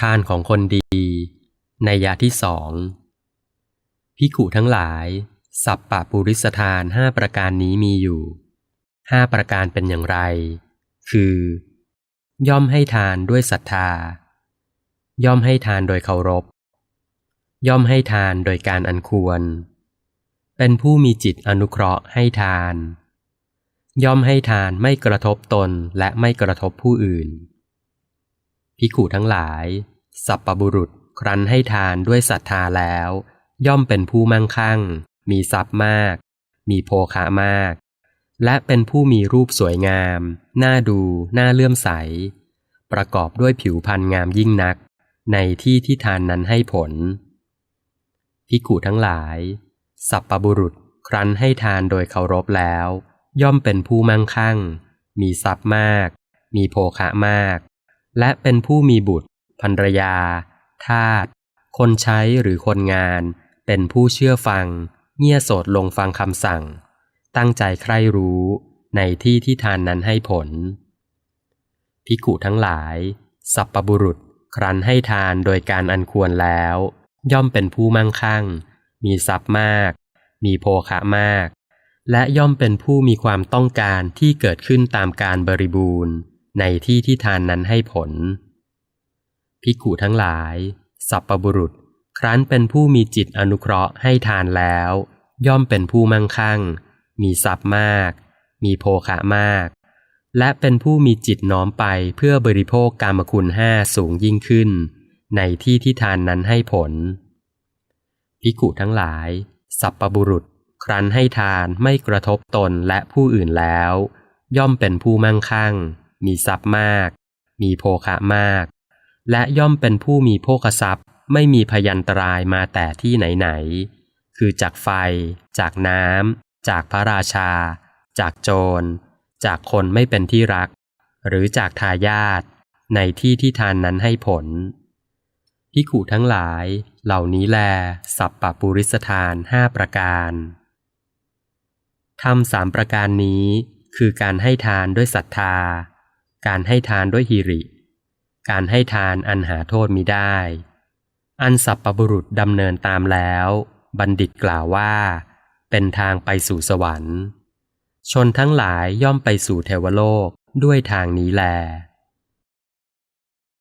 ทานของคนดี ในยาที่สองพิขุทั้งหลาย สัพปะปุริสทานห้าประการนี้มีอยู่ห้าประการเป็นอย่างไร คือ ย่อมให้ทานด้วยศรัทธา ย่อมให้ทานโดยเคารพ ย่อมให้ทานโดยการอันควร เป็นผู้มีจิตอนุเคราะห์ให้ทาน ย่อมให้ทานไม่กระทบตนและไม่กระทบผู้อื่นพิขุทั้งหลาย สัพปบุรุษครั้นให้ทานด้วยศรัทธาแล้ว ย่อมเป็นผู้มั่งคั่ง มีทรัพย์มาก มีโภคะมาก และเป็นผู้มีรูปสวยงาม น่าดู น่าเลื่อมใส ประกอบด้วยผิวพรรณงามยิ่งนัก ในที่ที่ทานนั้นให้ผลพิกุทั้งหลาย สัพปบุรุษครั้นให้ทานโดยเคารพแล้ว ย่อมเป็นผู้มั่งคั่ง มีทรัพย์มาก มีโภคะมาก และเป็นผู้มีบุตร ภรรยา ทาส คนใช้หรือคนงาน เป็นผู้เชื่อฟัง เงี่ยโสดลงฟังคำสั่ง ตั้งใจใคร่รู้ในที่ที่ทานนั้นให้ผล พิกุทั้งหลาย สัพปบุรุษครั้นให้ทานโดยการอันควรแล้ว ย่อมเป็นผู้มั่งคั่ง มีทรัพย์มาก มีโภคะมาก และย่อมเป็นผู้มีความต้องการที่เกิดขึ้นตามการบริบูรณ์ ในที่ที่ทานนั้นให้ผล พิกุทั้งหลาย สัพปบุรุษ ครั้นเป็นผู้มีจิตอนุเคราะห์ให้ทานแล้ว ย่อมเป็นผู้มั่งคั่ง มีทรัพย์มาก มีโภคะมาก และเป็นผู้มีจิตน้อมไปเพื่อบริโภคกามคุณห้าสูงยิ่งขึ้น ในที่ที่ทานนั้นให้ผลพิกุทั้งหลาย สัพปบุรุษ ครั้นให้ทานไม่กระทบตนและผู้อื่นแล้ว ย่อมเป็นผู้มั่งคั่ง มีทรัพย์มาก มีโภคะมาก และย่อมเป็นผู้มีโภคทรัพย์ ไม่มีพยันตรายมาแต่ที่ไหนๆ คือจากไฟ จากน้ำ จากพระราชา จากโจร จากคนไม่เป็นที่รัก หรือจากทายาทในที่ที่ทานนั้นให้ผลพิขุทั้งหลาย เหล่านี้แล สัพปะปุริสทานห้าประการทำสามประการนี้ คือการให้ทานด้วยศรัทธา การให้ทานด้วยหิริ การให้ทานอันหาโทษมิได้ อันสัพปบุรุษดำเนินตามแล้ว บัณฑิตกล่าวว่า เป็นทางไปสู่สวรรค์ ชนทั้งหลายย่อมไปสู่เทวโลกด้วยทางนี้แล